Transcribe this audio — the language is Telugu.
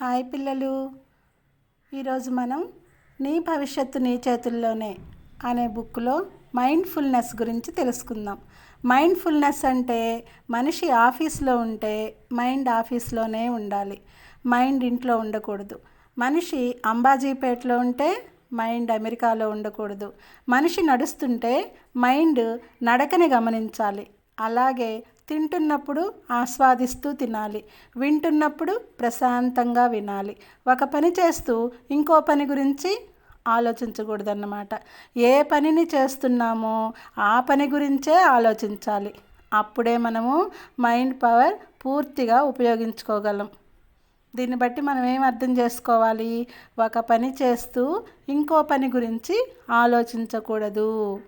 హాయ్ పిల్లలు. ఈరోజు మనం నీ భవిష్యత్తు నీ చేతుల్లోనే అనే బుక్లో మైండ్ఫుల్నెస్ గురించి తెలుసుకుందాం. మైండ్ఫుల్నెస్ అంటే మనిషి ఆఫీస్లో ఉంటే మైండ్ ఆఫీస్లోనే ఉండాలి. మైండ్ ఇంట్లో ఉండకూడదు. మనిషి అంబాజీపేటలో ఉంటే మైండ్ అమెరికాలో ఉండకూడదు. మనిషి నడుస్తుంటే మైండ్ నడకని గమనించాలి. అలాగే తింటున్నప్పుడు ఆస్వాదిస్తూ తినాలి వింటున్నప్పుడు ప్రశాంతంగా వినాలి. ఒక పని చేస్తూ ఇంకో పని గురించి ఆలోచించకూడదన్నమాట. ఏ పనిని చేస్తున్నామో ఆ పని గురించే ఆలోచించాలి. అప్పుడే మనము మైండ్ పవర్ పూర్తిగా ఉపయోగించుకోగలం. దీన్ని బట్టి మనం ఏం అర్థం చేసుకోవాలి? ఒక పని చేస్తూ ఇంకో పని గురించి ఆలోచించకూడదు.